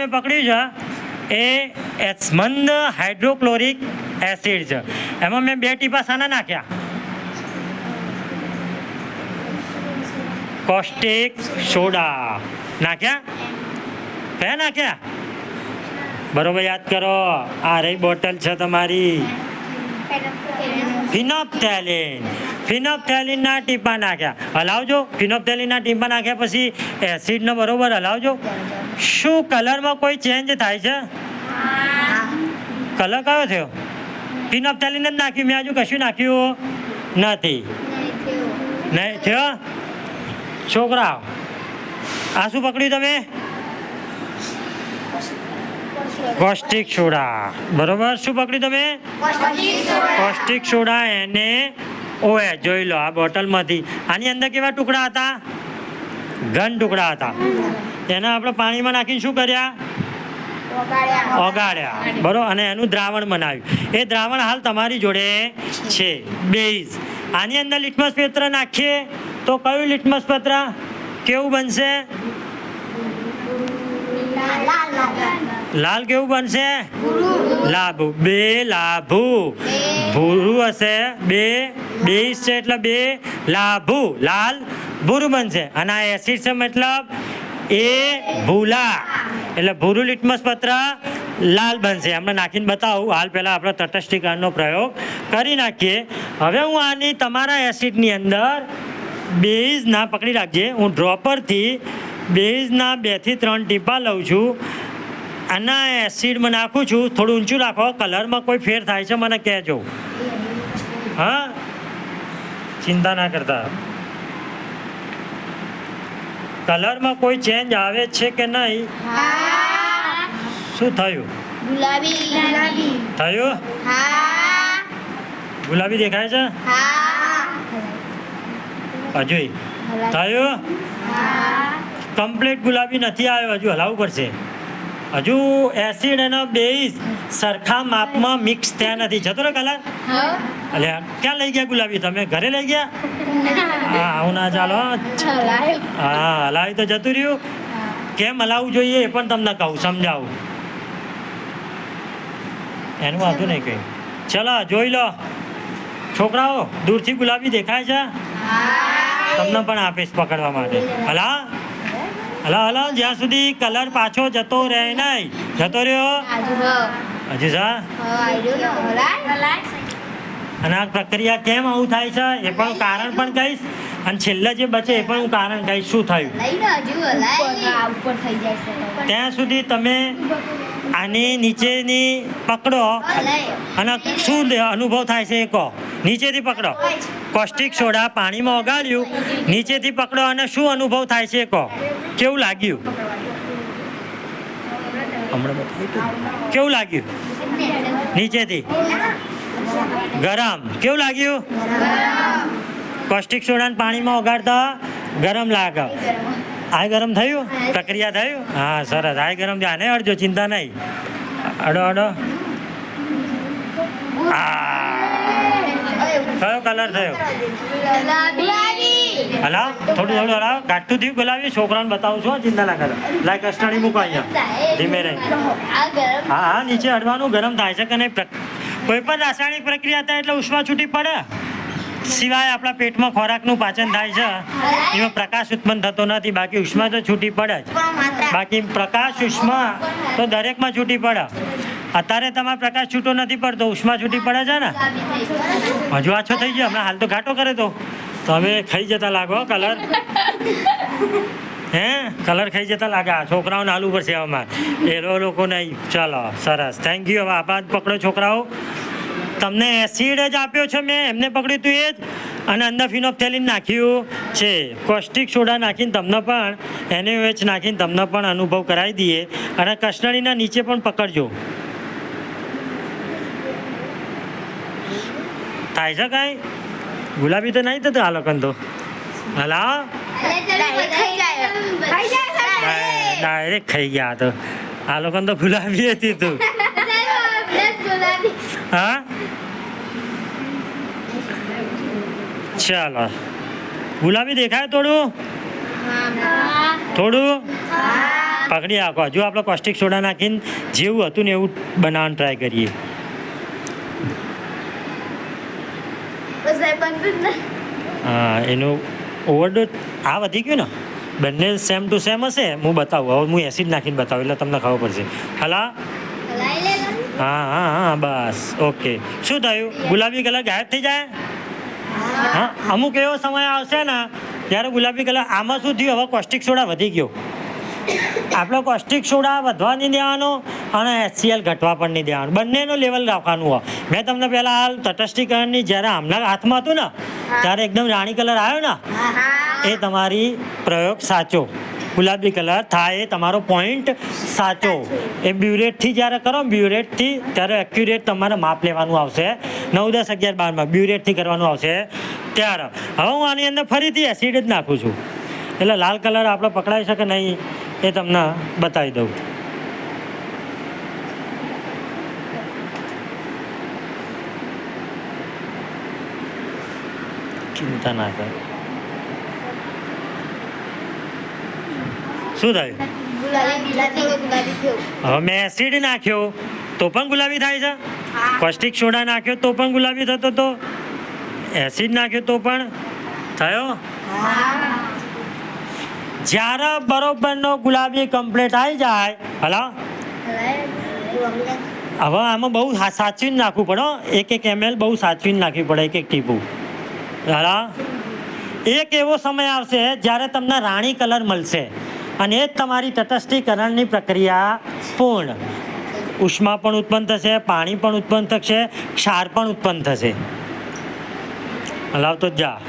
તમે પકડ્યું છે, એ મંદ હાઇડ્રોક્લોરિક એસિડ છે. એમાં મેં બે ટીપા સાના નાખ્યા. Caustic soda. નાખ્યા? કયા નાખ્યા? બરોબર, યાદ કરો, આ રહી બોટલ છે તમારી. ફિનોપ્થેલિન. ફિનોપ્થેલિનના ટીપા નાખ્યા. હલાવજો, ફિનોપ્થેલિનના ટીપા નાખ્યા પછી એસિડનો બરોબર હલાવજો. શું કલરમાં કોઈ ચેન્જ થાય છે? કલર કયો થયો? ફિનોપ્થેલિન જ નાખ્યું, મેં હજુ કશું નાખ્યું નથી. નહીં થયો? છોકરા આ શું પકડ્યું તમે? Caustic soda. બરોબર? શું પકડ્યું તમે? કોસ્ટિક સોડા એને ઓએ, જોઈ લો આ બોટલમાંથી. આની અંદર કેવા ટુકડા હતા? ઘન ટુકડા હતા. એને આપણે પાણીમાં નાખીને શું કર્યા? ઓગાળ્યા. બરાબર અને એનું દ્રાવણ બનાવ્યું. એ દ્રાવણ હાલ તમારી જોડે છે. બેઝ આની અંદર લિટમસ પત્ર નાખીએ તો કયું લિટમસ પત્ર કેવું બનશે? લાલ કેવું બનશે? લાભુ. બે લાભુ. ભૂરું હશે. બે. બેઝ છે એટલે બે લાભુ. લાલ ભૂરું બનશે. અને આ એસિડ છે મતલબ એ ભૂલા. એટલે ભૂરું લિટમસ પત્ર લાલ બનશે. હમણાં નાખીને બતાવું. હાલ પહેલાં આપણે તટસ્થીકરણનો પ્રયોગ કરી નાખીએ. હવે હું આની તમારા એસિડની અંદર બેઝ ના પકડી રાખજે. હું ડ્રોપરથી બેઝના બેથી ત્રણ ટીપા લઉં છું. આના એસિડમાં નાખું છું. થોડું ઊંચું રાખો. કલરમાં કોઈ ફેર થાય છે, મને કહેજો. હા? ચિંતા ના કરતા. કલરમાં કોઈ ચેન્જ આવે છે કે નહીં? શું થયું? ગુલાબી. ગુલાબી. થયું? હા. ગુલાબી દેખાય છે? હા. હજુ થયું? કમ્પ્લીટ ગુલાબી નથી આવ્યો. હજુ હલાવવું પડશે. હજુ એસિડ અને બેઝ સરખા માપમાં મિક્સ થયા નથી. જતો ને કલર? એટલે ક્યાં લઈ ગયા ગુલાબી? તમે ઘરે લઈ ગયા? હા. આવું ના ચાલો. હા હલાવી તો જતું રહ્યું. કેમ હલાવવું જોઈએ એ પણ તમને કહું સમજાવું. એનું વાંધો નહીં કંઈ. ચલો જોઈ લો. છોકરાઓ દૂરથી ગુલાબી દેખાય છે? તમને પણ આપીશ પકડવા માટે. હલા? હલા હલા જ્યાં સુધી કલર પાછો જતો રહે નહીં. જતો રહ્યો? હજુ સા અને આ પ્રક્રિયા કેમ આવું થાય છે એ પણ હું કારણ પણ કહીશ. અને છેલ્લે જે બચે એ પણ હું કારણ કહીશ. શું થયું? ત્યાં સુધી તમે આની નીચેની પકડો અને શું અનુભવ થાય છે એ કહો. નીચેથી પકડો. કોસ્ટિક સોડા પાણીમાં ઓગાળ્યું. નીચેથી પકડો અને શું અનુભવ થાય છે એ કહો. કેવું લાગ્યું? હમણાં કેવું લાગ્યું? નીચેથી. ગરમ. કેવું લાગ્યું? કોસ્ટિક સોડાને પાણીમાં ઓગાળતા ગરમ લાગે. આ ગરમ થયું? પ્રક્રિયા થયું? હા સરસ. આ ગરમ ધ્યાને અડજો ચિંતા નહીં. અડો અડો. આ. કયો કલર થયો? હલા થોડું થોડું હલાવ. કાઠું થયું ગુલાબી? છોકરાને બતાવું છું ચિંતા ના કરો. લાય કસ્ટડી મૂકો અહીંયા. ધીમે રહી. હા હા નીચે અડવાનું ગરમ થાય છે કે નહીં? કોઈ પણ રાસાયણિક પ્રક્રિયા થાય એટલે ઉષ્મા છૂટી પડે. સિવાય આપણા પેટમાં ખોરાકનું પાચન થાય છે, એમાં પ્રકાશ ઉત્પન્ન થતો નથી, બાકી ઉષ્મા તો છૂટી પડે જ. બાકી પ્રકાશ, ઉષ્મા તો દરેકમાં છૂટી પડે. અત્યારે તમારે પ્રકાશ છૂટો નથી પડતો, ઉષ્મા છૂટી પડે છે ને? હજુ આછો થઈ ગયો, હમણાં હાલ તો ઘાટો કરે તો. તો હવે ખાઈ જતા લાગો કલર. હે? કલર ખાઈ જતા લાગા. છોકરાઓને આલુ પડશે આમાં. એ લોકો નહીં. ચાલો, સરસ. થેન્ક યુ હવે આભાર પકડો છોકરાઓ. તમને એસિડ જ આપ્યો છે મેં. એમને પકડ્યું હતું એ જ. અને અંદર ફિનોપ્થેલિન નાખ્યું છે. કોસ્ટિક સોડા નાખીને તમને પણ એનએચ નાખીને તમને પણ અનુભવ કરાવી દઈએ. અને કસ્ટડીના નીચે પણ પકડજો. થાય છે કાંઈ? ગુલાબી તો નહીં થતું આ લોકોને તો? હલા? ડાયરેક્ટ ખાઈ ગયા તો આ લોકોને તો ગુલાબી હતી તું હા ચાલો ગુલાબી દેખાય થોડું થોડું પકડી રાખો હજુ આપણે કોસ્ટિક સોડા નાખીને જેવું હતું ને. એવું બનાવવાનું ટ્રાય કરીએ હા. એનું ઓવરડોઝ આ વધી ગયું ને બંને સેમ ટુ સેમ હશે? હું બતાવું. હવે હું એસિડ નાખીને બતાવું એટલે તમને ખબર પડશે. હલા. હા હા હા બસ. ઓકે શું થયું? ગુલાબી કલર ગાયબ થઈ જાય? હા અમુક એવો સમય આવશે ને ત્યારે ગુલાબી કલર આમાં શું થયું? હવે કોસ્ટિક સોડા વધી ગયો. આપણો કોસ્ટિક સોડા વધવા નહીં દેવાનો અને એચસીએલ ઘટવા પણ નહીં દેવાનું. બંનેનો લેવલ રાખવાનું હોય. મેં તમને પહેલાં હાલ તટસ્થીકરણની જ્યારે હમણાં હાથમાં હતું ને ત્યારે એકદમ રાણી કલર આવ્યો ને એ તમારી પ્રયોગ સાચો. ગુલાબી કલર થાય એ તમારો પોઈન્ટ સાચો. એ બ્યુરેટથી જ્યારે કરો બ્યુરેટથી ત્યારે એક્યુરેટ તમારે માપ લેવાનું આવશે. નવ દસ અગિયાર બારમાં બ્યુરેટથી કરવાનું આવશે. ત્યારે હવે હું આની અંદર ફરીથી એસિડ જ નાખું છું. એટલે લાલ કલર આપણે પકડાઈ શકે નહીં એ તમને બતાવી દઉં. ચિંતા ના કર. શું થયું? હવે મેં એસિડ નાખ્યો તો પણ ગુલાબી થાય છે? કોસ્ટિક સોડા નાખ્યો તો પણ ગુલાબી થતો તો એસિડ નાખ્યો તો પણ થયો? જ્યારે બરોબરનો ગુલાબી કમ્પ્લીટ આવી જાય હલા? હવે આમાં બહુ સાચવીને નાખવું પડે હો. એક એક એમએલ બહુ સાચવીને નાખવી પડે એક એક ટીપું. હલા? એક એવો સમય આવશે જ્યારે તમને રાણી કલર મળશે. અને એ જ તમારી તટસ્થીકરણની પ્રક્રિયા પૂર્ણ. ઉષ્મા પણ ઉત્પન્ન થશે, પાણી પણ ઉત્પન્ન થશે, ક્ષાર પણ ઉત્પન્ન થશે. હલાવતો જ જા.